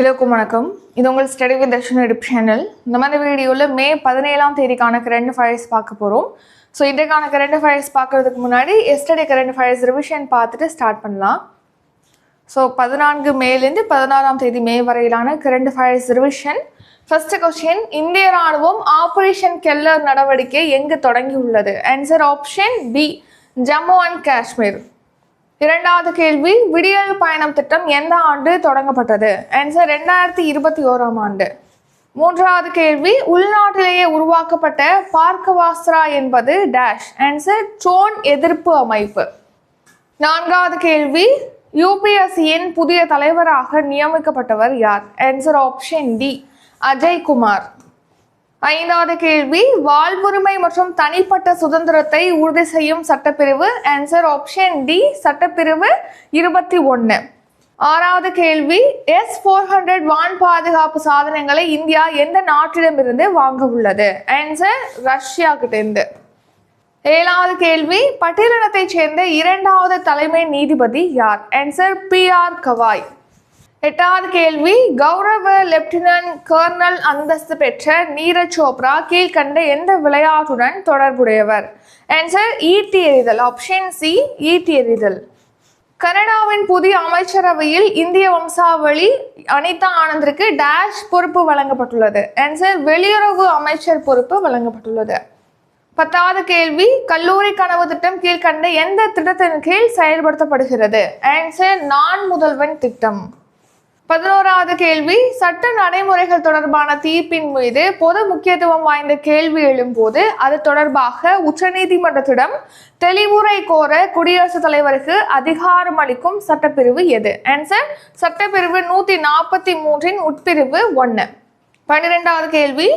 எல்லோருக்கும் வணக்கம். இது உங்கள் study with Darshan edu channel இந்த மாதிரி வீடியோவில் மே பதினேழாம் தேதிக்கான கரண்ட் ஃபயர்ஸ் பார்க்க போகிறோம் ஸோ இன்றைக்கான கரண்ட் ஃபயர்ஸ் பார்க்கறதுக்கு முன்னாடி எஸ்டர்டே கரண்ட் ஃபயர்ஸ் ரிவிஷன் பார்த்துட்டு ஸ்டார்ட் பண்ணலாம். ஸோ பதினான்கு மேலேருந்து பதினாறாம் தேதி மே வரையிலான current affairs revision first question இந்திய ராணுவம் ஆபரேஷன் கெல்லர் நடவடிக்கை எங்கு தொடங்கியுள்ளது? Answer option B Jammu and Kashmir இரண்டாவது கேள்வி விடியல் பயணம் திட்டம் எந்த ஆண்டு தொடங்கப்பட்டது? ஆன்சர் ரெண்டாயிரத்தி இருபத்தி ஓராம் ஆண்டு. மூன்றாவது கேள்வி உள்நாட்டிலேயே உருவாக்கப்பட்ட பார்க்கவாஸ்ரா என்பது டேஷ் ஆன்சர் ட்ரோன் எதிர்ப்பு அமைப்பு. நான்காவது கேள்வி யூபிஎஸ்சியின் புதிய தலைவராக நியமிக்கப்பட்டவர் யார்? Answer option D Ajay Kumar ஐந்தாவது கேள்வி வாழ்வுரிமை மற்றும் தனிப்பட்ட சுதந்திரத்தை உறுதி செய்யும் சட்டப்பிரிவு. ஆன்சர் ஆப்ஷன் டி சட்டப்பிரிவு இருபத்தி ஒன்று ஆறாவது கேள்வி எஸ் ஃபோர் ஹண்ட்ரட் வான் பாதுகாப்பு சாதனங்களை இந்தியா எந்த நாட்டிடமிருந்து வாங்க உள்ளது? ஆன்சர் ரஷ்யா கிட்டேருந்து ஏழாவது கேள்வி பட்டியலினத்தைச் சேர்ந்த இரண்டாவது தலைமை நீதிபதி யார்? Answer B R Gavai. எட்டாவது கேள்வி கௌரவ லெப்டினன்ட் கர்னல் அந்தஸ்து பெற்ற நீரஜ் சோப்ரா கீழ்கண்ட எந்த விளையாட்டுடன் தொடர்புடையவர்? ஆன்சர் ஈட்டி எறிதல். ஆப்ஷன் சி ஈட்டி எறிதல். கனடாவின் புதிய அமைச்சரவையில் இந்திய வம்சாவளி அனிதா ஆனந்திற்கு டேஷ் பொறுப்பு வழங்கப்பட்டுள்ளது. ஆன்சர் வெளியுறவு அமைச்சர் பொறுப்பு வழங்கப்பட்டுள்ளது. பத்தாவது கேள்வி கல்லூரி கனவு திட்டம் கீழ்கண்ட எந்த திட்டத்தின் கீழ் செயல்படுத்தப்படுகிறது? ஆன்சர் நான் முதல்வன் திட்டம். பதினோராவது கேள்வி. சட்ட நடைமுறைகள் தொடர்பான தீர்ப்பின் மீது பொது முக்கியத்துவம் வாய்ந்த கேள்வி எழும்போது அது தொடர்பாக உச்சநீதிமன்றத்திடம் தெளிவுரை கோர குடியரசுத் தலைவருக்கு அதிகாரம் அளிக்கும் சட்டப்பிரிவு எது? ஆன்சர் சட்டப்பிரிவு நூத்தி நாற்பத்தி மூன்றின் உட்பிரிவு ஒன்று பன்னிரெண்டாவது கேள்வி.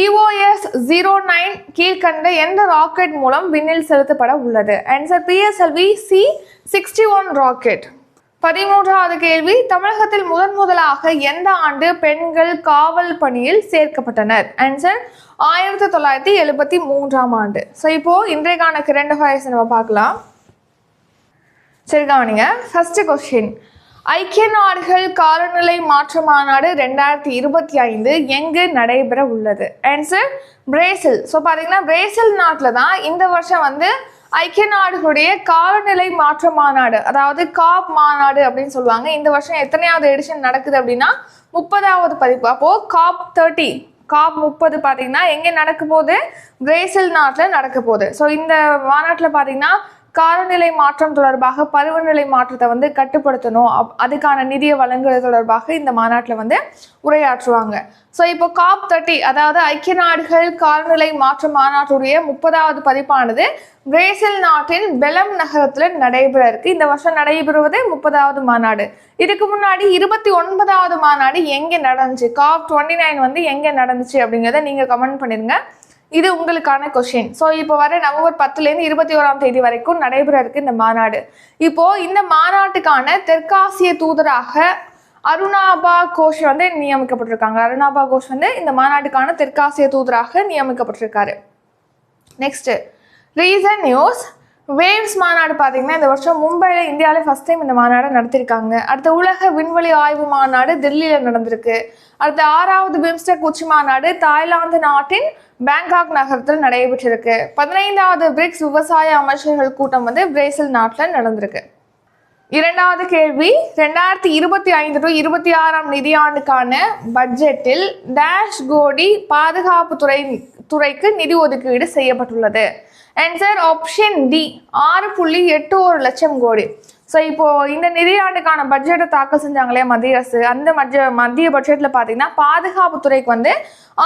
இஓஎஸ் ஜீரோ நைன் கீழ்கண்ட எந்த ராக்கெட் மூலம் விண்ணில் செலுத்தப்பட உள்ளது? Answer PSLV C sixty one rocket பதிமூன்றாவது கேள்வி தமிழகத்தில் முதன் முதலாக எந்த ஆண்டு பெண்கள் காவல் பணியில் சேர்க்கப்பட்டனர்? ஆன்சர் ஆயிரத்தி தொள்ளாயிரத்தி எழுபத்தி மூன்றாம் ஆண்டு. ஸோ இப்போ இன்றைக்கான கிரண்ட் ஃபயர்ஸ் நம்ம பார்க்கலாம். சரி கவனிங்க. ஃபர்ஸ்ட் கொஸ்டின் ஐக்கிய நாடுகள் காலநிலை மாற்ற மாநாடு ரெண்டாயிரத்தி இருபத்தி ஐந்து எங்கு நடைபெற உள்ளது? ஆன்சர் பிரேசில் ஸோ பார்த்தீங்கன்னா பிரேசில் நாட்டில் தான் இந்த வருஷம் வந்து ஐக்கிய நாடுகளுடைய காலநிலை மாற்ற மாநாடு அதாவது காப் மாநாடு அப்படின்னு சொல்லுவாங்க. இந்த வருஷம் எத்தனையாவது எடிஷன் நடக்குது அப்படின்னா முப்பதாவது பதிப்பு. அப்போ காப் தேர்ட்டி காப் முப்பது பார்த்தீங்கன்னா எங்கே நடக்க போகுது? பிரேசில் நாட்டில் நடக்க போகுது. ஸோ இந்த மாநாட்டில் பார்த்தீங்கன்னா காலநிலை மாற்றம் தொடர்பாக பருவநிலை மாற்றத்தை வந்து கட்டுப்படுத்தணும். அப்- அதுக்கான நிதியை வழங்குறது தொடர்பாக இந்த மாநாட்டில் வந்து உரையாற்றுவாங்க. ஸோ இப்போ காப் தேர்ட்டி அதாவது ஐக்கிய நாடுகள் காலநிலை மாற்ற மாநாட்டுடைய முப்பதாவது பதிப்பானது பிரேசில் நாட்டின் பெலம் நகரத்தில் நடைபெற இருக்கு. இந்த வருஷம் நடைபெறுவது முப்பதாவது மாநாடு. இதுக்கு முன்னாடி இருபத்தி ஒன்பதாவது மாநாடு எங்கே நடந்துச்சு? காப் டுவெண்ட்டி நைன் வந்து எங்கே நடந்துச்சு அப்படிங்கிறத நீங்கள் கமெண்ட் பண்ணிருங்க. இது உங்களுக்கான கொஷின் ஸோ இப்போ வர நவம்பர் பத்துலேருந்து இருபத்தி ஓராம் தேதி வரைக்கும் நடைபெற இருக்கு இந்த மாநாடு. இப்போ இந்த மாநாட்டுக்கான தெற்காசிய தூதராக அருணாபா கோஷ் வந்து நியமிக்கப்பட்டிருக்காங்க. அருணாபா கோஷ் வந்து இந்த மாநாட்டுக்கான தெற்காசிய தூதராக நியமிக்கப்பட்டிருக்காரு. நெக்ஸ்ட் ரீசன் நியூஸ் வேவ்ஸ் மாநாடு பார்த்தீங்கன்னா இந்த வருஷம் மும்பையில் இந்தியாவில் ஃபர்ஸ்ட் டைம் இந்த மாநாடு நடத்திருக்காங்க. அடுத்த உலக விண்வெளி ஆய்வு மாநாடு டெல்லியில் நடந்திருக்கு. அடுத்த ஆறாவது பிம்ஸ்டெக் உச்சி மாநாடு தாய்லாந்து நாட்டின் பேங்காக் நகரத்தில் நடைபெற்றிருக்கு. பதினைந்தாவது பிரிக்ஸ் விவசாய அமைச்சர்கள் கூட்டம் வந்து பிரேசில் நாட்டில் நடந்திருக்கு. இரண்டாவது கேள்வி ரெண்டாயிரத்தி இருபத்தி ஐந்து டு இருபத்தி ஆறாம் நிதியாண்டுக்கான பட்ஜெட்டில் டேஷ் கோடி பாதுகாப்பு துறை துறைக்கு நிதி ஒதுக்கீடு செய்யப்பட்டுள்ளது. ஆன்சர் ஆப்ஷன் டி ஆறு புள்ளி எட்டு ஒரு லட்சம் கோடி. ஸோ இப்போது இந்த நிதியாண்டுக்கான பட்ஜெட்டை தாக்கல் செஞ்சாங்களே மத்திய அரசு. அந்த மத்திய மத்திய பட்ஜெட்டில் பார்த்தீங்கன்னா பாதுகாப்பு துறைக்கு வந்து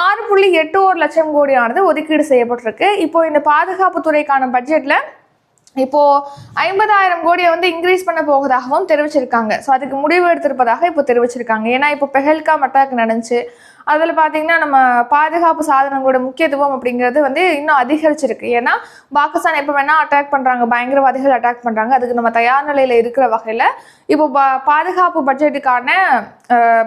ஆறு புள்ளி எட்டு ஒரு லட்சம் கோடியானது ஒதுக்கீடு செய்யப்பட்டிருக்கு. இப்போது இந்த பாதுகாப்புத்துறைக்கான பட்ஜெட்டில் இப்போது ஐம்பதாயிரம் கோடியை வந்து இன்க்ரீஸ் பண்ண போவதாகவும் தெரிவிச்சிருக்காங்க. ஸோ அதுக்கு முடிவு எடுத்திருப்பதாக இப்போ தெரிவிச்சிருக்காங்க. ஏன்னா இப்போ பெஹல்காம் அட்டாக் நடந்துச்சு. அதில் பார்த்தீங்கன்னா நம்ம பாதுகாப்பு சாதனங்களோட முக்கியத்துவம் அப்படிங்கிறது வந்து இன்னும் அதிகரிச்சிருக்கு. ஏன்னா பாகிஸ்தான் எப்போ வேணால் அட்டாக் பண்ணுறாங்க பயங்கரவாதிகள் அட்டாக் பண்ணுறாங்க அதுக்கு நம்ம தயார் நிலையில் இருக்கிற வகையில் இப்போ பா பாதுகாப்பு பட்ஜெட்டுக்கான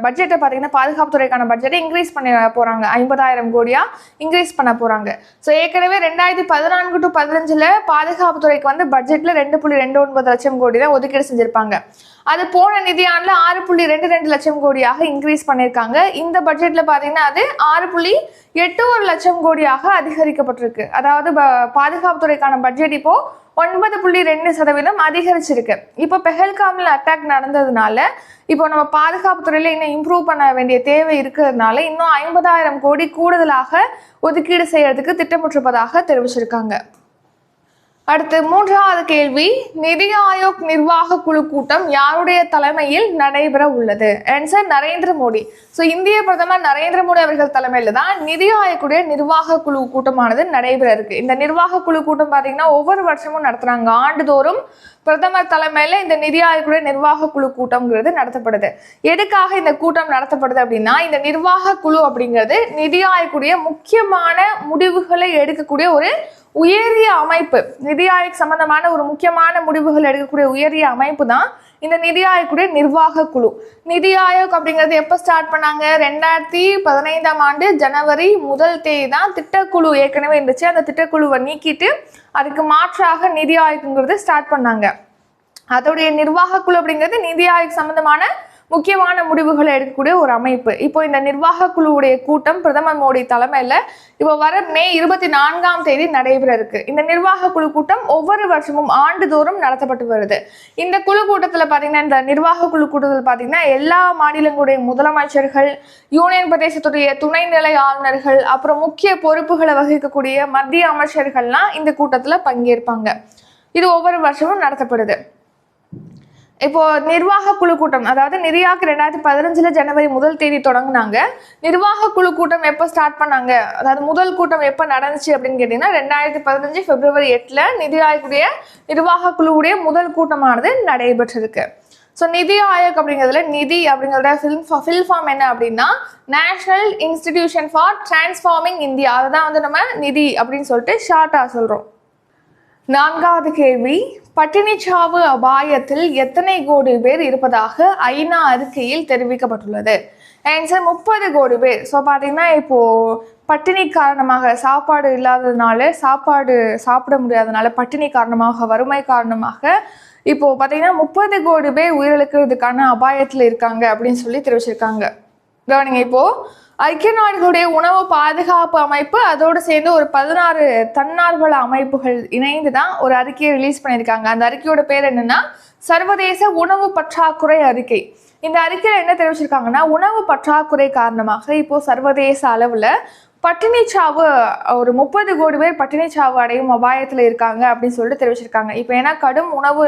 பட்ஜெட்டை பார்த்தீங்கன்னா பாதுகாப்பு துறைக்கான பட்ஜெட்டை இன்க்ரீஸ் பண்ண போகிறாங்க ஐம்பதாயிரம் கோடியாக இன்க்ரீஸ் பண்ண போகிறாங்க ஸோ ஏற்கனவே ரெண்டாயிரத்தி பதினான்கு டு பதினஞ்சில் பாதுகாப்பு துறைக்கு வந்து பட்ஜெட்டில் ரெண்டு புள்ளி ரெண்டு ஒன்பது லட்சம் கோடி தான் ஒதுக்கீடு செஞ்சுருப்பாங்க. அது போன நிதியாண்டில் ஆறு புள்ளி ரெண்டு ரெண்டு லட்சம் கோடியாக இன்க்ரீஸ் பண்ணியிருக்காங்க. இந்த பட்ஜெட்டில் பார்த்தீங்கன்னா அது ஆறு புள்ளி எட்டு ஒரு லட்சம் கோடியாக அதிகரிக்கப்பட்டிருக்கு. அதாவது ப- பாதுகாப்புத்துறைக்கான பட்ஜெட் இப்போ ஒன்பது புள்ளி ரெண்டு சதவீதம் அதிகரிச்சிருக்கு. இப்போ பெஹல்காமில் அட்டாக் நடந்ததுனால இப்போ நம்ம பாதுகாப்புத்துறையில் இன்னும் இம்ப்ரூவ் பண்ண வேண்டிய தேவை இருக்கிறதுனால இன்னும் ஐம்பதாயிரம் கோடி கூடுதலாக ஒதுக்கீடு செய்யறதுக்கு திட்டமிட்டிருப்பதாக தெரிவிச்சிருக்காங்க. அடுத்து மூன்றாவது கேள்வி நிதி ஆயோக் நிர்வாக குழு கூட்டம் யாருடைய தலைமையில் நடைபெற உள்ளது? ஆன்சர் நரேந்திர மோடி. ஸோ இந்திய பிரதமர் நரேந்திர மோடி அவர்கள் தலைமையில் தான் நிதி ஆயோக்குடைய நிர்வாக குழு கூட்டமானது நடைபெற இருக்கு. இந்த நிர்வாக குழு கூட்டம் பார்த்தீங்கன்னா ஒவ்வொரு வருஷமும் நடத்துறாங்க. ஆண்டுதோறும் பிரதமர் தலைமையில் இந்த நிதி ஆயோக்குடைய நிர்வாக குழு கூட்டம்ங்கிறது நடத்தப்படுது. எதுக்காக இந்த கூட்டம் நடத்தப்படுது அப்படின்னா இந்த நிர்வாக குழு அப்படிங்கிறது நிதி ஆயோக்குடைய முக்கியமான முடிவுகளை எடுக்கக்கூடிய ஒரு உயரிய அமைப்பு. நிதி ஆயோக் சம்பந்தமான ஒரு முக்கியமான முடிவுகள் எடுக்கக்கூடிய உயரிய அமைப்பு தான் இந்த நிதி ஆயோக்குடைய நிர்வாக குழு. நிதி ஆயோக் அப்படிங்கிறது எப்போ ஸ்டார்ட் பண்ணாங்க? ரெண்டாயிரத்தி பதினைந்தாம் ஆண்டு ஜனவரி முதல் தேதி தான் திட்டக்குழு ஏற்கனவே இருந்துச்சு. அந்த திட்டக்குழுவை நீக்கிட்டு அதுக்கு மாற்றாக நிதி ஆயோக்குங்கிறது ஸ்டார்ட் பண்ணாங்க. அதோடைய நிர்வாக குழு அப்படிங்கிறது நிதி ஆயோக் சம்பந்தமான முக்கியமான முடிவுகளை எடுக்கக்கூடிய ஒரு அமைப்பு. இப்போ இந்த நிர்வாக குழுவுடைய கூட்டம் பிரதமர் மோடி தலைமையில் இப்போ வர மே இருபத்தி நான்காம் தேதி நடைபெற இருக்கு. இந்த நிர்வாக குழு கூட்டம் ஒவ்வொரு வருஷமும் ஆண்டுதோறும் நடத்தப்பட்டு வருது. இந்த குழு கூட்டத்தில் பார்த்தீங்கன்னா இந்த நிர்வாக குழு கூட்டத்தில் பார்த்தீங்கன்னா எல்லா மாநிலங்களுடைய முதலமைச்சர்கள் யூனியன் பிரதேசத்துடைய துணைநிலை ஆளுநர்கள் அப்புறம் முக்கிய பொறுப்புகளை வகிக்கக்கூடிய மத்திய அமைச்சர்கள்லாம் இந்த கூட்டத்தில் பங்கேற்பாங்க. இது ஒவ்வொரு வருஷமும் நடத்தப்படுது. இப்போ நிர்வாக குழு கூட்டம் அதாவது நிதியாக்கு ரெண்டாயிரத்தி பதினஞ்சுல ஜனவரி முதல் தேதி தொடங்கினாங்க. நிர்வாக குழு கூட்டம் எப்போ ஸ்டார்ட் பண்ணாங்க? அதாவது முதல் கூட்டம் எப்போ நடந்துச்சு அப்படின்னு கேட்டிங்கன்னா ரெண்டாயிரத்தி பதினஞ்சு பிப்ரவரி எட்டில் நிதி ஆயோக்குடைய நிர்வாக குழுவுடைய முதல் கூட்டமானது நடைபெற்றிருக்கு. ஸோ நிதி ஆயோக் அப்படிங்கிறதுல நிதி அப்படிங்கிறத ஃபில் ஃபில் ஃபார்ம் என்ன அப்படின்னா national institution for transforming India அதை தான் வந்து நம்ம நிதி அப்படின்னு சொல்லிட்டு ஷார்ட்டாக சொல்கிறோம் நான்காவது கேள்வி பட்டினிச்சாவு அபாயத்தில் எத்தனை கோடி பேர் இருப்பதாக ஐநா அறிக்கையில் தெரிவிக்கப்பட்டுள்ளது. ஆன்சர் முப்பது கோடி பேர். ஸோ பார்த்தீங்கன்னா இப்போ பட்டினி காரணமாக சாப்பாடு இல்லாததுனால சாப்பாடு சாப்பிட முடியாதனால பட்டினி காரணமாக வறுமை காரணமாக இப்போ பார்த்தீங்கன்னா முப்பது கோடி பேர் உயிரிழக்கிறதுக்கான அபாயத்தில் இருக்காங்க அப்படின்னு சொல்லி தெரிவிச்சிருக்காங்க. கவனிங்க இப்போது ஐக்கிய நாடுகளுடைய உணவு பாதுகாப்பு அமைப்பு அதோடு சேர்ந்து ஒரு பதினாறு தன்னார்வல அமைப்புகள் இணைந்து தான் ஒரு அறிக்கையை ரிலீஸ் பண்ணியிருக்காங்க. அந்த அறிக்கையோட பேர் என்னன்னா சர்வதேச உணவு பற்றாக்குறை அறிக்கை. இந்த அறிக்கையில் என்ன தெரிவிச்சிருக்காங்கன்னா உணவு பற்றாக்குறை காரணமாக இப்போ சர்வதேச அளவில் பட்டினிச்சாவு ஒரு முப்பது கோடி பேர் பட்டினிச்சாவு அடையும் அபாயத்தில் இருக்காங்க அப்படின்னு சொல்லிட்டு தெரிவிச்சிருக்காங்க. இப்போ ஏன்னா கடும் உணவு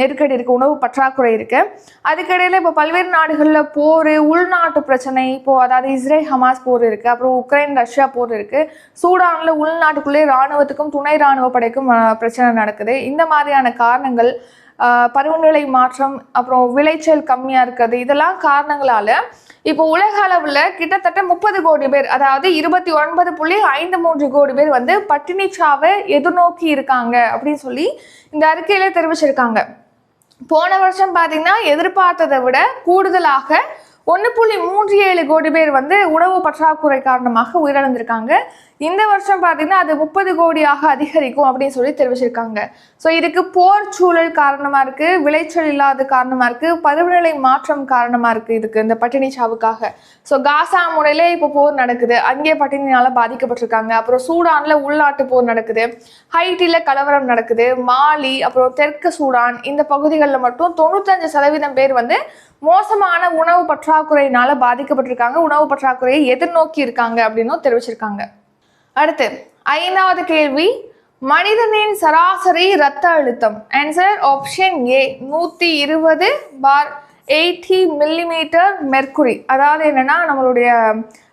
நெருக்கடி இருக்குது உணவு பற்றாக்குறை இருக்குது அதுக்கிடையில் இப்போ பல்வேறு நாடுகளில் போர் உள்நாட்டு பிரச்சனை இப்போ அதாவது இஸ்ரேல் ஹமாஸ் போர் இருக்குது அப்புறம் உக்ரைன் ரஷ்யா போர் இருக்குது சூடானில் உள்நாட்டுக்குள்ளே ராணுவத்துக்கும் துணை இராணுவ படைக்கும் பிரச்சனை நடக்குது. இந்த மாதிரியான காரணங்கள் பருவநிலை மாற்றம் அப்புறம் விளைச்சல் கம்மியாக இருக்கிறது இதெல்லாம் காரணங்களால இப்போ உலக அளவில் கிட்டத்தட்ட முப்பது கோடி பேர் அதாவது இருபத்தி ஒன்பது புள்ளி ஐந்து மூன்று கோடி பேர் வந்து பட்டினி சாவை எதிர்நோக்கி இருக்காங்க அப்படின்னு சொல்லி இந்த அறிக்கையில தெரிவிச்சிருக்காங்க. போன வருஷம் பார்த்தீங்கன்னா எதிர்பார்த்ததை விட கூடுதலாக ஒன்று புள்ளி மூன்று ஏழு கோடி பேர் வந்து உணவு பற்றாக்குறை காரணமாக உயிரிழந்திருக்காங்க. இந்த வருஷம் பார்த்தீங்கன்னா அது முப்பது கோடியாக அதிகரிக்கும் அப்படின்னு சொல்லி தெரிவிச்சிருக்காங்க. ஸோ இதுக்கு போர் சூழல் காரணமாக இருக்குது விளைச்சல் இல்லாத காரணமாக இருக்குது பருவநிலை மாற்றம் காரணமாக இருக்குது இதுக்கு இந்த பட்டினி சாவுக்காக. ஸோ காசா முறையிலே இப்போ போர் நடக்குது. அங்கே பட்டினியால் பாதிக்கப்பட்டிருக்காங்க. அப்புறம் சூடானில் உள்நாட்டு போர் நடக்குது. ஹைட்டியில் கலவரம் நடக்குது. மாலி அப்புறம் தெற்கு சூடான் இந்த பகுதிகளில் மட்டும் தொண்ணூத்தஞ்சு சதவீதம் பேர் வந்து மோசமான உணவு பற்றாக்குறையினால பாதிக்கப்பட்டிருக்காங்க. உணவு பற்றாக்குறையை எதிர்நோக்கி இருக்காங்க அப்படின்னும் தெரிவிச்சிருக்காங்க. அடுத்து ஐந்தாவது கேள்வி மனிதனின் சராசரி இரத்த அழுத்தம். ஆன்சர் ஆப்ஷன் ஏ நூற்றி இருபது பார் எயிட்டி மில்லிமீட்டர் மெர்க்குரி அதாவது என்னன்னா நம்மளுடைய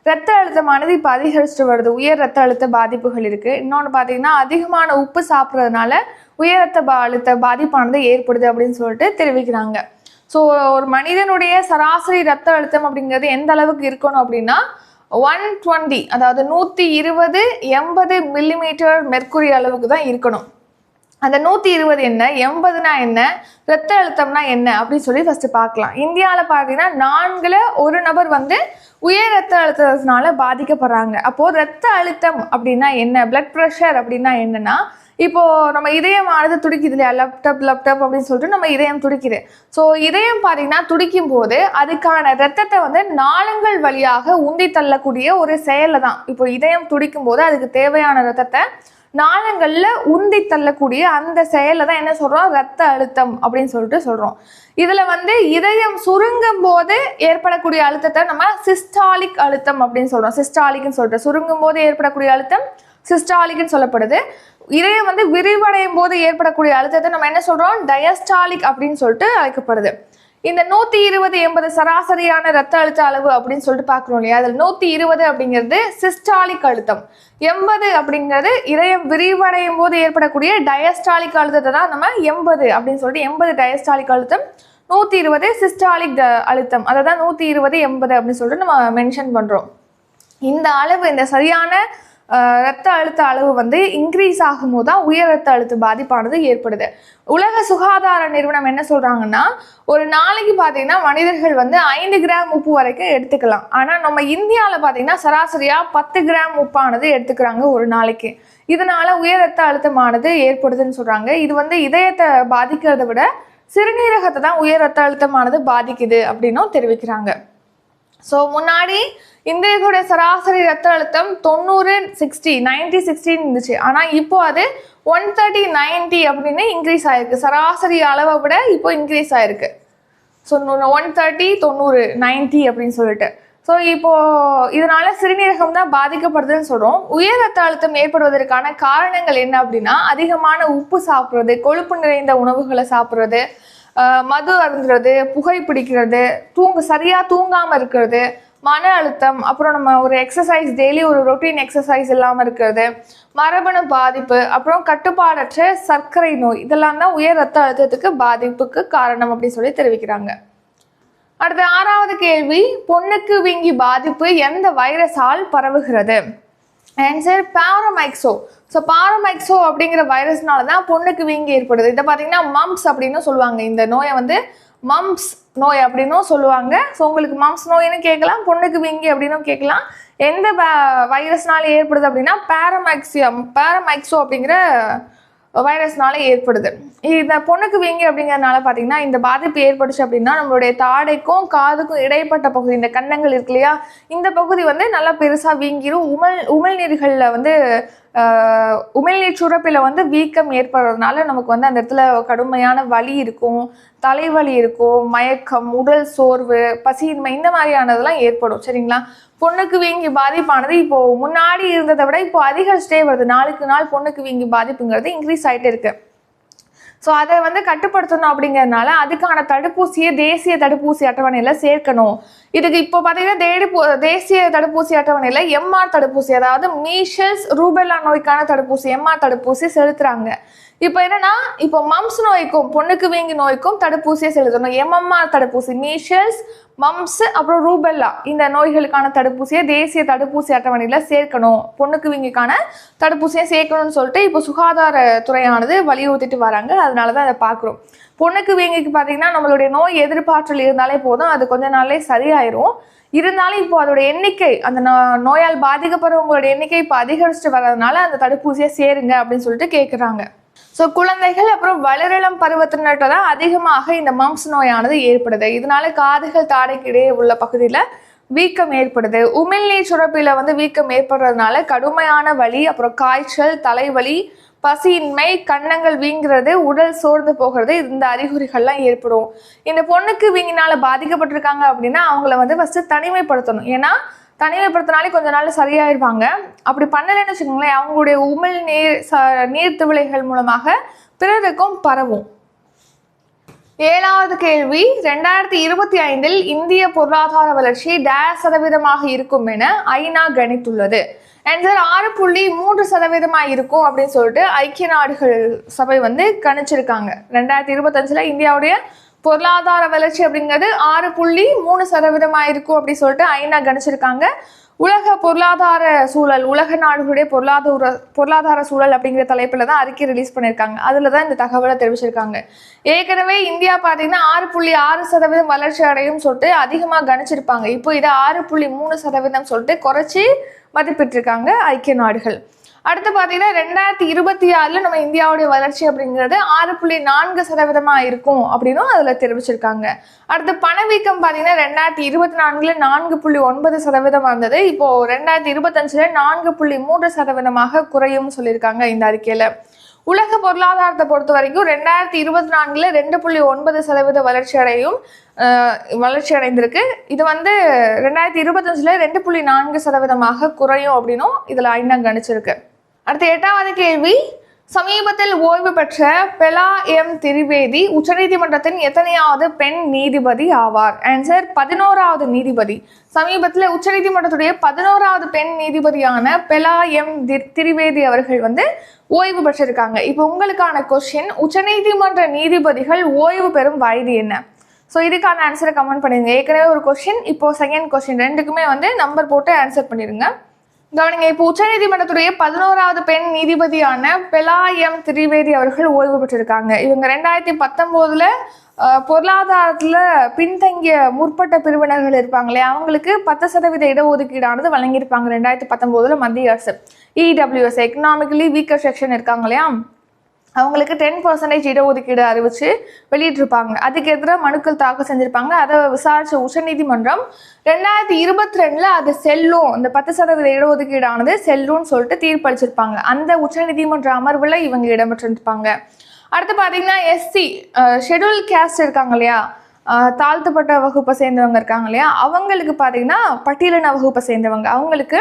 ரத்த அழுத்தமானது இப்போ அதிகரிச்சுட்டு வருது. உயர் ரத்த அழுத்த பாதிப்புகள் இருக்குது இன்னொன்று பார்த்தீங்கன்னா அதிகமான உப்பு சாப்பிட்றதுனால உயர் ரத்த பா அழுத்த பாதிப்பானது ஏற்படுது அப்படின்னு சொல்லிட்டு தெரிவிக்கிறாங்க. ஸோ ஒரு மனிதனுடைய சராசரி ரத்த அழுத்தம் அப்படிங்கிறது எந்த அளவுக்கு இருக்கணும் அப்படின்னா ஒன் டுவெண்ட்டி அதாவது நூற்றி இருபது எண்பது மில்லிமீட்டர் மெர்க்குரி அளவுக்கு தான் இருக்கணும். அந்த நூற்றி இருபது என்ன எண்பதுனா என்ன ரத்த அழுத்தம்னா என்ன அப்படின்னு சொல்லி ஃபஸ்ட்டு பார்க்கலாம். இந்தியாவில் பார்த்தீங்கன்னா நான்கில் ஒரு நபர் வந்து உயர் ரத்த அழுத்தத்தினால பாதிக்கப்படுறாங்க. அப்போது ரத்த அழுத்தம் அப்படின்னா என்ன பிளட் ப்ரெஷர் அப்படின்னா என்னென்னா இப்போ நம்ம இதயமானது துடிக்குது இல்லையா? லேப்டாப் லேப்டாப் அப்படின்னு சொல்லிட்டு நம்ம இதயம் துடிக்குது. ஸோ இதயம் பார்த்தீங்கன்னா துடிக்கும் போது அதுக்கான ரத்தத்தை வந்து நாளங்கள் வழியாக உந்தி தள்ளக்கூடிய ஒரு செயலை தான் இப்போ இதயம் துடிக்கும் போது அதுக்கு தேவையான ரத்தத்தை நாளங்களில் உந்தி தள்ளக்கூடிய அந்த செயலை தான் என்ன சொல்கிறோம் ரத்த அழுத்தம் அப்படின்னு சொல்லிட்டு சொல்கிறோம் இதில் வந்து இதயம் சுருங்கும் போது ஏற்படக்கூடிய அழுத்தத்தை நம்ம சிஸ்டாலிக் அழுத்தம் அப்படின்னு சொல்கிறோம் சிஸ்டாலிக்னு சொல்லிட்டு சுருங்கும் போது ஏற்படக்கூடிய அழுத்தம் சிஸ்டாலிக்னு சொல்லப்படுது. இதயம் வந்து விரிவடையும் போது ஏற்படக்கூடிய அழுத்தத்தை நம்ம என்ன சொல்றோம்? டயஸ்டாலிக் அப்படின்னு சொல்லிட்டு அழைக்கப்படுது. இந்த நூத்தி இருபது எண்பது சராசரியான ரத்த அழுத்த அளவு அப்படின்னு சொல்லிட்டு பார்க்குறோம் இல்லையா? அதில் நூத்தி இருபது அப்படிங்கிறது சிஸ்டாலிக் அழுத்தம். எண்பது அப்படிங்கிறது இதயம் விரிவடையும் போது ஏற்படக்கூடிய டயஸ்டாலிக் அழுத்தத்தை தான் நம்ம எண்பது அப்படின்னு சொல்லிட்டு எண்பது டயஸ்டாலிக் அழுத்தம் நூத்தி இருபது சிஸ்டாலிக் ட- அழுத்தம். அதை தான் நூத்தி இருபது எண்பது அப்படின்னு சொல்லிட்டு நம்ம மென்ஷன் பண்றோம். இந்த அளவு இந்த சரியான ரத்த அழுத்த அளவு வந்து இன்க்ரீஸ் ஆகும்போது தான் உயர் ரத்த அழுத்த பாதிப்பானது ஏற்படுது. உலக சுகாதார நிறுவனம் என்ன சொல்கிறாங்கன்னா ஒரு நாளைக்கு பார்த்தீங்கன்னா மனிதர்கள் வந்து ஐந்து கிராம் உப்பு வரைக்கும் எடுத்துக்கலாம். ஆனால் நம்ம இந்தியாவில் பார்த்தீங்கன்னா சராசரியாக பத்து கிராம் உப்பானது எடுத்துக்கிறாங்க ஒரு நாளைக்கு. இதனால் உயர் ரத்த அழுத்தமானது ஏற்படுதுன்னு சொல்கிறாங்க இது வந்து இதயத்தை பாதிக்கிறத விட சிறுநீரகத்தை தான் உயர் ரத்த அழுத்தமானது பாதிக்குது அப்படின்னும் தெரிவிக்கிறாங்க. ஸோ முன்னாடி இந்தியர்களுடைய சராசரி ரத்த அழுத்தம் தொண்ணூறு சிக்ஸ்டி நைன்டி சிக்ஸ்டின்னு இருந்துச்சு. ஆனால் இப்போ அது ஒன் தேர்ட்டி நைன்டி அப்படின்னு இன்க்ரீஸ் ஆயிருக்கு. சராசரி அளவை விட இப்போ இன்க்ரீஸ் ஆயிருக்கு. ஸோ ஒன் தேர்ட்டி தொண்ணூறு நைன்டி அப்படின்னு சொல்லிட்டு. ஸோ இப்போது இதனால சிறுநீரகம் தான் பாதிக்கப்படுதுன்னு சொல்கிறோம் உயர் ரத்த அழுத்தம் ஏற்படுவதற்கான காரணங்கள் என்ன அப்படின்னா அதிகமான உப்பு சாப்பிட்றது கொழுப்பு நிறைந்த உணவுகளை சாப்பிட்றது மது அருந்துறது புகை பிடிக்கிறது தூங்க சரியாக தூங்காமல் இருக்கிறது மன அழுத்தம் அப்புறம் நம்ம ஒரு எக்ஸசைஸ் டெய்லி ஒரு ரொட்டீன் எக்ஸசைஸ் இல்லாமல் இருக்கிறது மரபணு பாதிப்பு அப்புறம் கட்டுப்பாடற்ற சர்க்கரை நோய் இதெல்லாம் தான் உயர் ரத்த அழுத்தத்துக்கு பாதிப்புக்கு காரணம் அப்படின்னு சொல்லி தெரிவிக்கிறாங்க. அடுத்த ஆறாவது கேள்வி பொண்ணுக்கு வீங்கி பாதிப்பு எந்த வைரஸால் பரவுகிறது? ஆன்சர் பாரமைக்சோ ஸோ பாரமைக்ஸோ அப்படிங்கிற வைரஸ்னால தான் பொண்ணுக்கு வீங்கி ஏற்படுது. இதை பார்த்தீங்கன்னா மம்ஸ் அப்படின்னு சொல்லுவாங்க. இந்த நோயை வந்து மம்ஸ் நோய் அப்படின்னும் சொல்லுவாங்க. ஸோ உங்களுக்கு மம்ஸ் நோயின்னு கேட்கலாம் பொண்ணுக்கு வீங்கி அப்படின்னும் கேட்கலாம். எந்த வைரஸ்னால ஏற்படுது அப்படின்னா பாரமைக்சியம் பேரமைக்ஸோ அப்படிங்கிற வைரஸ்னால ஏற்படுது. இந்த பொண்ணுக்கு வீங்கி அப்படிங்கறதுனால பார்த்தீங்கன்னா இந்த பாதிப்பு ஏற்பட்டுச்சு அப்படின்னா நம்மளுடைய தாடைக்கும் காதுக்கும் இடைப்பட்ட பகுதி இந்த கன்னங்கள் இருக்கு இல்லையா? இந்த பகுதி வந்து நல்லா பெருசாக வீங்கிரும். உமல் உமிழ்நீர்களில் வந்து உமிழ்நீர் சுரப்பில் வந்து வீக்கம் ஏற்படுறதுனால நமக்கு வந்து அந்த இடத்துல கடுமையான வலி இருக்கும் தலைவலி இருக்கும் மயக்கம் உடல் சோர்வு பசியின்மை இந்த மாதிரியானதெல்லாம் ஏற்படும். சரிங்களா? பொண்ணுக்கு வீங்கி பாதிப்பானது. இப்போ முன்னாடி இருந்ததை விட இப்போ அதிகரிச்சிட்டே வருது. நாளுக்கு நாள் பொண்ணுக்கு வீங்கி பாதிப்புங்கிறது இன்க்ரீஸ் ஆயிட்டே இருக்கு. ஸோ அதை வந்து கட்டுப்படுத்தணும் அப்படிங்கறதுனால அதுக்கான தடுப்பூசியை தேசிய தடுப்பூசி அட்டவணையில் சேர்க்கணும். இதுக்கு இப்போ பார்த்தீங்கன்னா தேடி தேசிய தடுப்பூசி அட்டவணையில் எம்ஆர் தடுப்பூசி அதாவது மீஷல்ஸ் ரூபெல்லா நோய்க்கான தடுப்பூசி எம்ஆர் தடுப்பூசி செலுத்துறாங்க. இப்போ என்னன்னா இப்போ மம்ஸ் நோய்க்கும் பொண்ணுக்கு வீங்கி நோய்க்கும் தடுப்பூசியை செலுத்தணும். எம்எம்ஆர் தடுப்பூசி மீஷல்ஸ் மம்ஸ் அப்புறம் ரூபெல்லா இந்த நோய்களுக்கான தடுப்பூசியை தேசிய தடுப்பூசி அட்டவணையில் சேர்க்கணும். பொண்ணுக்கு வீங்கிக்கான தடுப்பூசியை சேர்க்கணும்னு சொல்லிட்டு இப்போ சுகாதாரத்துறையானது வலியுறுத்திட்டு வராங்க. அதனால தான் அதை பார்க்குறோம். பொண்ணுக்கு வீங்கிக்கு பார்த்தீங்கன்னா நம்மளுடைய நோய் எதிர்ப்பாற்றல் இருந்தாலே போதும். அது கொஞ்ச நாள்லேயே சரியாயிரும். இருந்தாலும் இப்போ அதோட எண்ணிக்கை அந்த நோயால் பாதிக்கப்படுறவங்களோட எண்ணிக்கை இப்போ அதிகரிச்சுட்டு வர்றதுனால அந்த தடுப்பூசியை சேருங்க அப்படின்னு சொல்லிட்டு கேட்குறாங்க ஸோ குழந்தைகள் அப்புறம் வளரிளம் பருவத்தினர்கிட்ட தான் அதிகமாக இந்த மம்ஸ் நோயானது ஏற்படுது. இதனால காதுகள் தாடைக்கு இடையே உள்ள பகுதியில் வீக்கம் ஏற்படுது. உமிழ்நீர் சுரப்பியில் வந்து வீக்கம் ஏற்படுறதுனால கடுமையான வலி அப்புறம் காய்ச்சல் தலைவலி பசியின்மை கன்னங்கள் வீங்கிறது உடல் சோர்ந்து போகிறது இந்த அறிகுறிகள்லாம் ஏற்படும். இந்த பொண்ணுக்கு வீங்கினால பாதிக்கப்பட்டிருக்காங்க அப்படின்னா அவங்கள வந்து ஃபஸ்ட்டு தனிமைப்படுத்தணும். ஏன்னா தனிமைப்படுத்தினாலே கொஞ்ச நாள் சரியாயிருப்பாங்க அப்படி பண்ணலைன்னு வச்சுக்கோங்களேன் அவங்களுடைய உமிழ் நீர் ச நீர்த்துவிளைகள் மூலமாக பிறருக்கும் பரவும். ஏழாவது கேள்வி ரெண்டாயிரத்தி இருபத்தி ஐந்தில் இந்திய பொருளாதார வளர்ச்சி டேஷ் சதவீதமாக இருக்கும் என ஐநா கணித்துள்ளது. ஆன்சர் ஆறு புள்ளி மூன்று சதவீதமாக இருக்கும் அப்படின்னு சொல்லிட்டு ஐக்கிய நாடுகள் சபை வந்து கணிச்சிருக்காங்க. ரெண்டாயிரத்தி இருபத்தஞ்சில் இந்தியாவுடைய பொருளாதார வளர்ச்சி அப்படிங்கிறது ஆறு புள்ளி மூணு சதவீதமாக இருக்கும் அப்படின்னு சொல்லிட்டு ஐநா கணிச்சிருக்காங்க. உலக பொருளாதார சூழல் உலக நாடுகளுடைய பொருளாதார பொருளாதார சூழல் அப்படிங்கிற தலைப்பில் தான் அறிக்கை ரிலீஸ் பண்ணியிருக்காங்க. அதில் தான் இந்த தகவலை தெரிவிச்சிருக்காங்க. ஏற்கனவே இந்தியா பார்த்தீங்கன்னா ஆறு புள்ளி ஆறு சதவீதம் வளர்ச்சி அடையும் சொல்லிட்டு அதிகமாக கணிச்சிருப்பாங்க. இப்போ இதை ஆறு புள்ளி மூணு சதவீதம் சொல்லிட்டு குறைச்சி மதிப்பிட்டிருக்காங்க ஐக்கிய நாடுகள். அடுத்து பார்த்தீங்கன்னா ரெண்டாயிரத்தி இருபத்தி ஆறில் நம்ம இந்தியாவுடைய வளர்ச்சி அப்படிங்கிறது ஆறு புள்ளி நான்கு சதவீதமாக இருக்கும் அப்படின்னும் அதில் தெரிவிச்சிருக்காங்க. அடுத்து பணவீக்கம் பார்த்தீங்கன்னா ரெண்டாயிரத்தி இருபத்தி நான்கில் நான்கு புள்ளி ஒன்பது சதவீதம் இருந்தது. இப்போது ரெண்டாயிரத்தி இருபத்தஞ்சில் நான்கு புள்ளி மூன்று சதவீதமாக குறையும் சொல்லியிருக்காங்க இந்த அறிக்கையில். உலக பொருளாதாரத்தை பொறுத்த வரைக்கும் ரெண்டாயிரத்தி இருபத்தி நான்குல ரெண்டு புள்ளி ஒன்பது சதவீத வளர்ச்சி அடையும் வளர்ச்சி அடைந்திருக்கு இது வந்து ரெண்டாயிரத்தி இருபத்தஞ்சுல ரெண்டு புள்ளி நான்கு சதவீதமாக குறையும் அப்படின்னும் இதில் ஐநா கணிச்சிருக்கு. அடுத்த எட்டாவது கேள்வி. சமீபத்தில் ஓய்வு பெற்ற பெலா எம் திரிவேதி உச்சநீதிமன்றத்தின் எத்தனையாவது பெண் நீதிபதி ஆவார்? ஆன்சர் பதினோராவது நீதிபதி. சமீபத்தில் உச்சநீதிமன்றத்துடைய பதினோராவது பெண் நீதிபதியான பெலா எம் தி- திரிவேதி அவர்கள் வந்து ஓய்வு பெற்றிருக்காங்க. இப்போ உங்களுக்கான கொஸ்டின் உச்சநீதிமன்ற நீதிபதிகள் ஓய்வு பெறும் வயது என்ன? ஸோ இதுக்கான ஆன்சரை கமெண்ட் பண்ணிடுங்க ஏற்கனவே ஒரு கொஸ்டின் இப்போ செகண்ட் கொஸ்டின் ரெண்டுக்குமே வந்து நம்பர் போட்டு ஆன்சர் பண்ணிடுங்க. கவனிங்க இப்போ உச்சநீதிமன்றத்துடைய பதினோராவது பெண் நீதிபதியான பெலா எம் திரிவேதி அவர்கள் ஓய்வு பெற்றிருக்காங்க. இவங்க ரெண்டாயிரத்தி பத்தொம்போதுல பொருளாதாரத்தில் பின்தங்கிய முற்பட்ட பிரிவினர்கள் இருப்பாங்களே அவங்களுக்கு பத்து சதவீத இடஒதுக்கீடானது வழங்கியிருப்பாங்க ரெண்டாயிரத்தி பத்தொம்போதுல மத்திய அரசு. இடபிள்யூஎஸ் எக்கனாமிக்கலி வீக்கர் செக்ஷன் இருக்காங்க இல்லையா? அவங்களுக்கு டென் பர்சன்டேஜ் இடஒதுக்கீடு அறிவித்து வெளியிட்டிருப்பாங்க. அதுக்கு எதிராக மனுக்கள் தாக்கல் செஞ்சுருப்பாங்க. அதை விசாரித்த உச்சநீதிமன்றம் ரெண்டாயிரத்தி இருபத்தி ரெண்டில் அது செல்லும். இந்த பத்து சதவீத இடஒதுக்கீடானது செல்லும்னு சொல்லிட்டு தீர்ப்பளிச்சிருப்பாங்க. அந்த உச்சநீதிமன்ற அமர்வில் இவங்க இடம்பெற்றிருப்பாங்க. அடுத்து பார்த்தீங்கன்னா எஸ்சி ஷெட்யூல் கேஸ்ட் இருக்காங்க இல்லையா? தாழ்த்தப்பட்ட வகுப்பை சேர்ந்தவங்க இருக்காங்க இல்லையா? அவங்களுக்கு பார்த்தீங்கன்னா பட்டியலின வகுப்பை சேர்ந்தவங்க. அவங்களுக்கு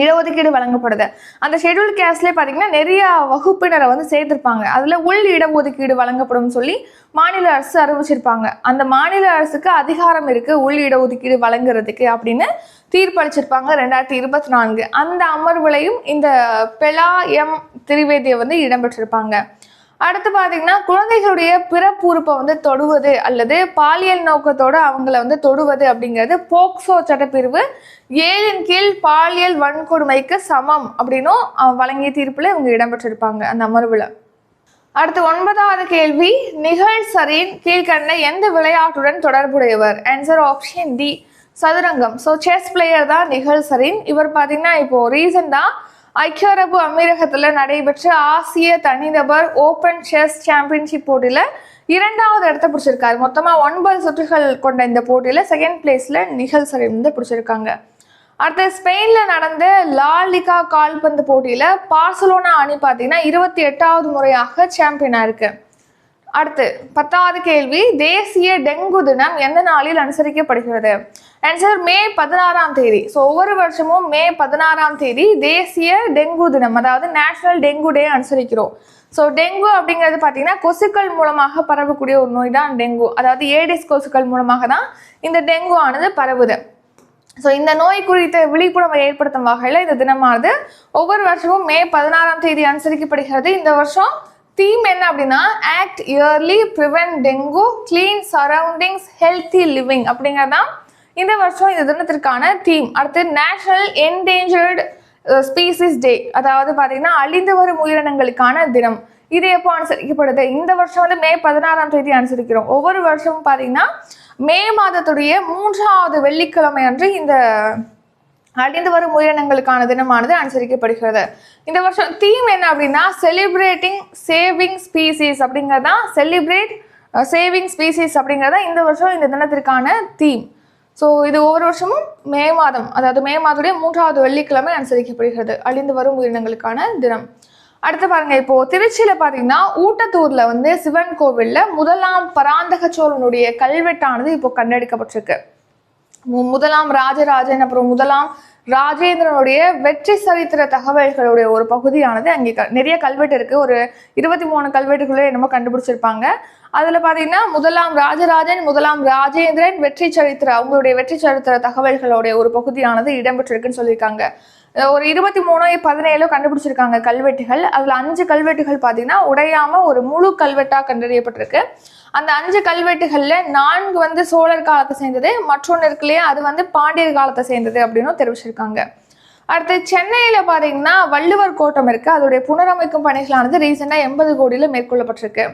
இடஒதுக்கீடு வழங்கப்படுது. அந்த ஷெட்யூல் கேஸ்ட்லேயே பார்த்தீங்கன்னா நிறைய வகுப்பினரை வந்து சேர்த்துருப்பாங்க. அதில் உள் இடஒதுக்கீடு வழங்கப்படும் சொல்லி மாநில அரசு அறிவிச்சிருப்பாங்க. அந்த மாநில அரசுக்கு அதிகாரம் இருக்குது உள் இடஒதுக்கீடு வழங்குறதுக்கு அப்படின்னு தீர்ப்பளிச்சிருப்பாங்க ரெண்டாயிரத்தி இருபத்தி நான்கு. அந்த அமர்வுலையும் இந்த பெலா எம் திரிவேதியை வந்து இடம்பெற்றிருப்பாங்க. அடுத்து பார்த்தீங்கன்னா குழந்தைகளுடைய பிறப்பு உறுப்பை வந்து தொடுவது அல்லது பாலியல் நோக்கத்தோட அவங்கள வந்து தொடுவது அப்படிங்கிறது போக்சோ சட்டப்பிரிவு ஏழின் கீழ் பாலியல் வன்கொடுமைக்கு சமம் அப்படின்னும் வழங்கிய தீர்ப்பில் இவங்க இடம்பெற்றிருப்பாங்க அந்த அமர்வில். அடுத்து ஒன்பதாவது கேள்வி நிகழ் சரின் கீழ்கண்ட எந்த விளையாட்டுடன் தொடர்புடையவர்? ஆன்சர் ஆப்ஷன் டி சதுரங்கம். ஸோ செஸ் பிளேயர் தான் நிகழ் சரின் இவர் பார்த்தீங்கன்னா இப்போ ரீசெண்டாக ஐக்கிய அரபு அமீரகத்தில் நடைபெற்ற ஆசிய தனிநபர் ஓப்பன் செஸ் சாம்பியன்ஷிப் போட்டியில் இரண்டாவது இடத்த பிடிச்சிருக்காரு. மொத்தமாக ஒன்பது சுற்றுகள் கொண்ட இந்த போட்டியில் செகண்ட் பிளேஸில் நிகழ்சரின் வந்து பிடிச்சிருக்காங்க. அடுத்து ஸ்பெயினில் நடந்த லாலிகா கால்பந்து போட்டியில் பார்சலோனா அணி பார்த்தீங்கன்னா இருபத்தி எட்டாவது முறையாக சாம்பியனாக இருக்கு. அடுத்து பத்தாவது கேள்வி தேசிய டெங்கு தினம் எந்த நாளில் அனுசரிக்கப்படுகிறது? ஆன்சர் மே பதினாறாம் தேதி. ஸோ ஒவ்வொரு வருஷமும் மே பதினாறாம் தேதி தேசிய டெங்கு தினம் அதாவது நேஷனல் டெங்கு டே அனுசரிக்கிறோம். ஸோ டெங்கு அப்படிங்கிறது பார்த்தீங்கன்னா கொசுக்கள் மூலமாக பரவக்கூடிய ஒரு நோய் தான் டெங்கு அதாவது ஏடிஸ் கொசுக்கள் மூலமாக தான் இந்த டெங்கு ஆனது பரவுது. ஸோ இந்த நோய் குறித்த விழிப்புணர்வை ஏற்படுத்தும் வகையில் இந்த தினமானது ஒவ்வொரு வருஷமும் மே பதினாறாம் தேதி அனுசரிக்கப்படுகிறது. இந்த வருஷம் தீம் என்ன அப்படின்னா act early prevent dengue clean surroundings healthy living அப்படிங்கிறது தான் இந்த வருஷம் இந்த தினத்திற்கான தீம் அடுத்து நேஷனல் என்டேஞ்சர்டு ஸ்பீசிஸ் டே அதாவது பார்த்தீங்கன்னா அழிந்து வரும் உயிரினங்களுக்கான தினம். இது எப்போ அனுசரிக்கப்படுது? இந்த வருஷம் வந்து மே பதினாறாம் தேதி அனுசரிக்கிறோம். ஒவ்வொரு வருஷமும் பார்த்தீங்கன்னா மே மாதத்துடைய மூன்றாவது வெள்ளிக்கிழமை அன்று இந்த அழிந்து வரும் உயிரினங்களுக்கான தினமானது அனுசரிக்கப்படுகிறது. இந்த வருஷம் தீம் என்ன அப்படின்னா செலிப்ரேட்டிங் சேவிங் ஸ்பீசிஸ் அப்படிங்கிறது தான் செலிப்ரேட் சேவிங் uh, ஸ்பீசிஸ் அப்படிங்கிறது தான் இந்த வருஷம் இந்த தினத்திற்கான தீம் ஸோ இது ஒவ்வொரு வருஷமும் மே மாதம் அதாவது மே மாதத்துடைய மூன்றாவது வெள்ளிக்கிழமை அனுசரிக்கப்படுகிறது. அழிந்து வரும் உயிரினங்களுக்கான தினம். அடுத்து பாருங்க இப்போ திருச்சியில பாத்தீங்கன்னா ஊட்டத்தூர்ல வந்து சிவன் கோவில்ல முதலாம் பராந்தக சோழனுடைய கல்வெட்டானது இப்போ கண்டெடுக்கப்பட்டிருக்கு. மு- முதலாம் ராஜராஜன் அப்புறம் முதலாம் ராஜேந்திரனுடைய வெற்றி சரித்திர தகவல்களுடைய ஒரு பகுதியானது அங்கே க- நிறைய கல்வெட்டு இருக்கு. ஒரு இருபத்தி மூணு கல்வெட்டுகளே என்னமோ கண்டுபிடிச்சிருப்பாங்க. அதுல பாத்தீங்கன்னா முதலாம் ராஜராஜன் முதலாம் ராஜேந்திரன் வெற்றி சரித்திர அவங்களுடைய வெற்றி சரித்திர தகவல்களுடைய ஒரு பகுதியானது இடம்பெற்றிருக்குன்னு சொல்லியிருக்காங்க. ஒரு இருபத்தி மூணு பதினேழோ கண்டுபிடிச்சிருக்காங்க கல்வெட்டுகள். அதுல அஞ்சு கல்வெட்டுகள் பாத்தீங்கன்னா உடையாம ஒரு முழு கல்வெட்டா கண்டறியப்பட்டிருக்கு. அந்த அஞ்சு கல்வெட்டுகள்ல நான்கு வந்து சோழர் காலத்தை சேர்ந்தது மற்றொன்று இருக்கு இல்லையா அது வந்து பாண்டியர் காலத்தை சேர்ந்தது அப்படின்னு தெரிவிச்சிருக்காங்க. அடுத்து சென்னையில் பார்த்தீங்கன்னா வள்ளுவர் கோட்டம் இருக்குது அதோடைய புனரமைக்கும் பணிகளானது ரீசெண்டாக எண்பது கோடியில் மேற்கொள்ளப்பட்டிருக்கு.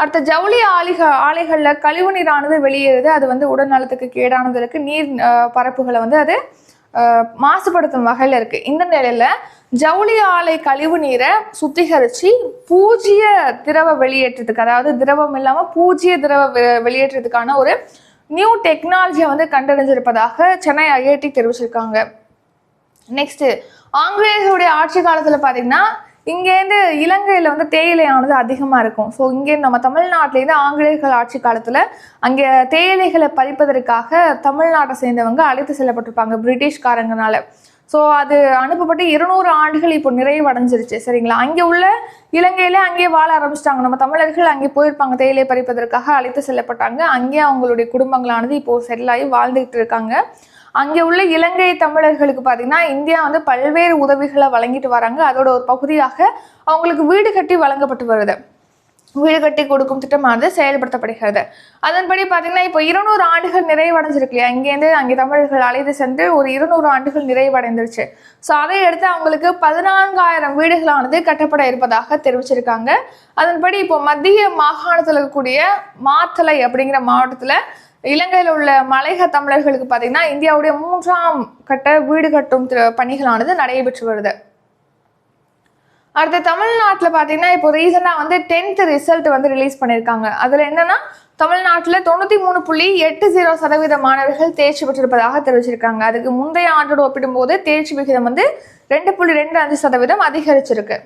அடுத்த ஜவுளி ஆலைக ஆலைகளில் கழிவு நீரானது வெளியேறுது. அது வந்து உடல் நலத்துக்கு கேடானது இருக்குது நீர் பரப்புகளை வந்து அது மாசுபடுத்தும் வகையில் இருக்குது இந்த நிலையில் ஜவுளி ஆலை கழிவு நீரை சுத்திகரிச்சு பூஜ்ய திரவ வெளியேற்றத்துக்கு அதாவது திரவம் இல்லாமல் பூஜ்ய திரவ வெளியேற்றத்துக்கான ஒரு நியூ டெக்னாலஜியை வந்து கண்டறிஞ்சிருப்பதாக சென்னை ஐஐடி தெரிவிச்சிருக்காங்க. நெக்ஸ்ட் ஆங்கிலேயர்களுடைய ஆட்சி காலத்துல பாத்தீங்கன்னா இங்கேருந்து இலங்கையில வந்து தேயிலையானது அதிகமா இருக்கும். ஸோ இங்கே நம்ம தமிழ்நாட்டிலேருந்து ஆங்கிலேயர்கள் ஆட்சி காலத்துல அங்கே தேயிலைகளை பறிப்பதற்காக தமிழ்நாட்டை சேர்ந்தவங்க அழைத்து செல்லப்பட்டிருப்பாங்க பிரிட்டிஷ்காரங்கனால. ஸோ அது அனுப்பப்பட்டு இருநூறு ஆண்டுகள் இப்போ நிறைவடைஞ்சிருச்சு. சரிங்களா? அங்கே உள்ள இலங்கையில அங்கேயே வாழ ஆரம்பிச்சிட்டாங்க. நம்ம தமிழர்கள் அங்கே போயிருப்பாங்க தேயிலை பறிப்பதற்காக அழைத்து செல்லப்பட்டாங்க. அங்கேயே அவங்களுடைய குடும்பங்களானது இப்போ செல்லாகி ஆகி வாழ்ந்துகிட்டு இருக்காங்க. அங்கே உள்ள இலங்கை தமிழர்களுக்கு பார்த்தீங்கன்னா இந்தியா வந்து பல்வேறு உதவிகளை வழங்கிட்டு வராங்க. அதோட ஒரு பகுதியாக அவங்களுக்கு வீடு கட்டி வழங்கப்பட்டு வருது. வீடு கட்டி கொடுக்கும் திட்டமானது செயல்படுத்தப்படுகிறது. அதன்படி பார்த்தீங்கன்னா இப்போ இருநூறு ஆண்டுகள் நிறைவடைஞ்சிருக்கு இல்லையா? இங்கேருந்து அங்கே தமிழர்கள் அழைத்து சென்று ஒரு இருநூறு ஆண்டுகள் நிறைவடைந்துருச்சு. ஸோ அதை எடுத்து அவங்களுக்கு பதினான்காயிரம் வீடுகளானது கட்டப்பட இருப்பதாக தெரிவிச்சிருக்காங்க. அதன்படி இப்போ மத்திய மாகாணத்தில் இருக்கக்கூடிய மாத்தளை அப்படிங்கிற மாவட்டத்தில் இலங்கையில் உள்ள மலையக தமிழர்களுக்கு பார்த்தீங்கன்னா இந்தியாவுடைய மூன்றாம் கட்ட வீடு கட்டும் பணிகளானது நடைபெற்று வருது. அடுத்து தமிழ்நாட்டில் பார்த்தீங்கன்னா இப்போ ரீசெண்டாக வந்து டென்த் ரிசல்ட் வந்து ரிலீஸ் பண்ணியிருக்காங்க அதில் என்னன்னா தமிழ்நாட்டில் தொண்ணூற்றி மூணு புள்ளி எட்டு ஜீரோ சதவீத மாணவர்கள் தேர்ச்சி பெற்றிருப்பதாக தெரிவிச்சிருக்காங்க. அதுக்கு முந்தைய ஆண்டோடு ஒப்பிடும்போது தேர்ச்சி விகிதம் வந்து ரெண்டு புள்ளி ரெண்டு அஞ்சு சதவீதம் அதிகரிச்சிருக்கு.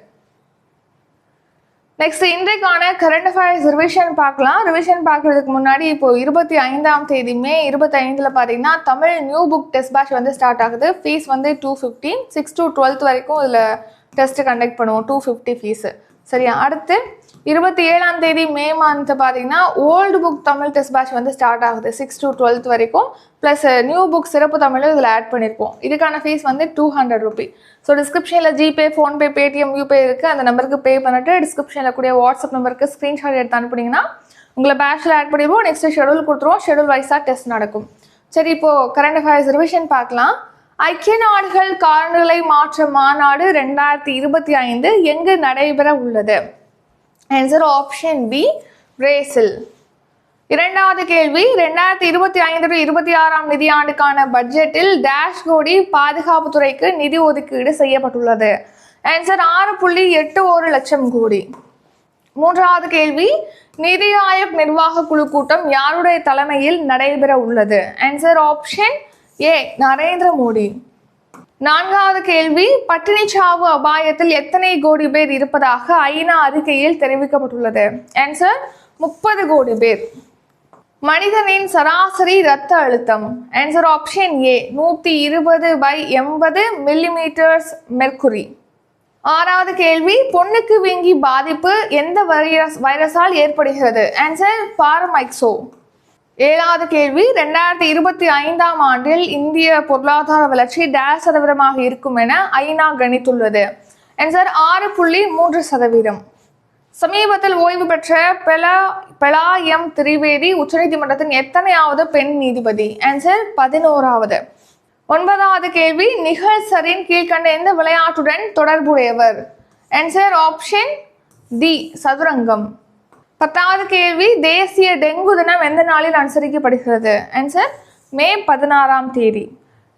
நெக்ஸ்ட் இன்றைக்கான கரண்ட் அஃபேர்ஸ் ரிவிஷன் பார்க்கலாம். ரிவிஷன் பார்க்கறதுக்கு முன்னாடி இப்போ இருபத்தி ஐந்தாம் தேதி மே இருபத்தி ஐந்தில் பார்த்தீங்கன்னா Tamil new book test batch வந்து ஸ்டார்ட் ஆகுது. ஃபீஸ் வந்து two fifty six to twelfth வரைக்கும் இதில் டெஸ்ட் கண்டக்ட் பண்ணுவோம். டூ ஃபிஃப்டி ஃபீஸு சரியா? அடுத்து இருபத்தி ஏழாம் தேதி மே மந்த் பார்த்தீங்கன்னா old book Tamil test batch வந்து ஸ்டார்ட் ஆகுது. சிக்ஸ் டு டுவெல்த் வரைக்கும். ப்ளஸ் நியூ புக் சிறப்பு தமிழும் இதில் ஆட் பண்ணியிருப்போம் இதுக்கான ஃபீஸ் வந்து டூ ஹண்ட்ரட் ருபி ஸோ டிஸ்கிரிப்ஷனில் ஜிபே ஃபோன்பே பேடிஎம் யூபே இருக்குது அந்த நம்பருக்கு பே பண்ணிட்டு டிஸ்கிரிப்ஷனில் கூடிய வாட்ஸ்அப் நம்பருக்கு ஸ்க்ரீன்ஷாட் எடுத்து அனுப்புனீங்கன்னா உங்களை பேட்சில் ஆட் பண்ணிடுவோம். நெக்ஸ்ட் ஷெடியூல் கொடுத்துருவோம். ஷெடியூல் வைஸாக டெஸ்ட் நடக்கும். சரி இப்போ கரண்ட் அஃபேர்ஸ் ரிவிஷன் பார்க்கலாம். ஐக்கிய நாடுகள் காலநிலை மாற்ற மாநாடு ரெண்டாயிரத்தி இருபத்தி ஐந்து எங்கு நடைபெற உள்ளது? ஆன்சர் ஆப்ஷன் பி பிரேசில் இரண்டாவது கேள்வி ரெண்டாயிரத்தி இருபத்தி ஐந்து டு இருபத்தி ஆறாம் நிதியாண்டுக்கான பட்ஜெட்டில் டேஷ் கோடி பாதுகாப்புத்துறைக்கு நிதி ஒதுக்கீடு செய்யப்பட்டுள்ளது. ஆன்சர் ஆறு புள்ளி எட்டு ஒரு லட்சம் கோடி. மூன்றாவது கேள்வி நிதி ஆயோக் நிர்வாக குழு கூட்டம் யாருடைய தலைமையில் நடைபெற உள்ளது? Answer option A Narendra Modi. நான்காவது கேள்வி பட்டினிச்சாவு அபாயத்தில் எத்தனை கோடி பேர் இருப்பதாக ஐநா அறிக்கையில் தெரிவிக்கப்பட்டுள்ளது. ஆன்சர் முப்பது கோடி பேர். மனிதனின் சராசரி இரத்த அழுத்தம். ஆன்சர் ஆப்ஷன் ஏ நூற்றி இருபது பை எண்பது மில்லிமீட்டர்ஸ் மெர்க்குரி ஆறாவது கேள்வி பொண்ணுக்கு வீங்கி பாதிப்பு எந்த வைரஸ் வைரஸால் ஏற்படுகிறது? ஆன்சர் பாரமைக்சோ ஏழாவது கேள்வி ரெண்டாயிரத்தி இருபத்தி ஐந்தாம் ஆண்டில் இந்திய பொருளாதார வளர்ச்சி டேஷ் சதவீதமாக இருக்கும் என ஐநா கணித்துள்ளது. ஆன்சர் ஆறு புள்ளி மூன்று சதவீதம். சமீபத்தில் ஓய்வு பெற்ற பெலா பெலா எம் திரிவேதி உச்சநீதிமன்றத்தின் எத்தனையாவது பெண் நீதிபதி? ஆன்சர் பதினோராவது. ஒன்பதாவது கேள்வி நிகழ்சரின் கீழ்கண்ட எந்த விளையாட்டுடன் தொடர்புடையவர்? ஆன்சர் ஆப்ஷன் டி சதுரங்கம். பத்தாவது கேள்வி தேசிய டெங்கு தினம் எந்த நாளில் அனுசரிக்கப்படுகிறது? ஆன்சர் மே பதினாறாம் தேதி.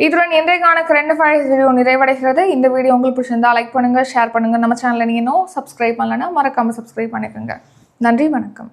இதுடன் இன்றைக்கான கரண்ட் அஃபேர்ஸ் வீடியோ நிறைவடைகிறது. இந்த வீடியோ உங்களுக்கு பிடிச்சிருந்தா லைக் பண்ணுங்கள் ஷேர் பண்ணுங்கள் நம்ம சேனலில் நீங்கள் இன்னும் சப்ஸ்கிரைப் பண்ணலன்னா மறக்காமல் சப்ஸ்கிரைப் பண்ணிக்கோங்க. நன்றி வணக்கம்.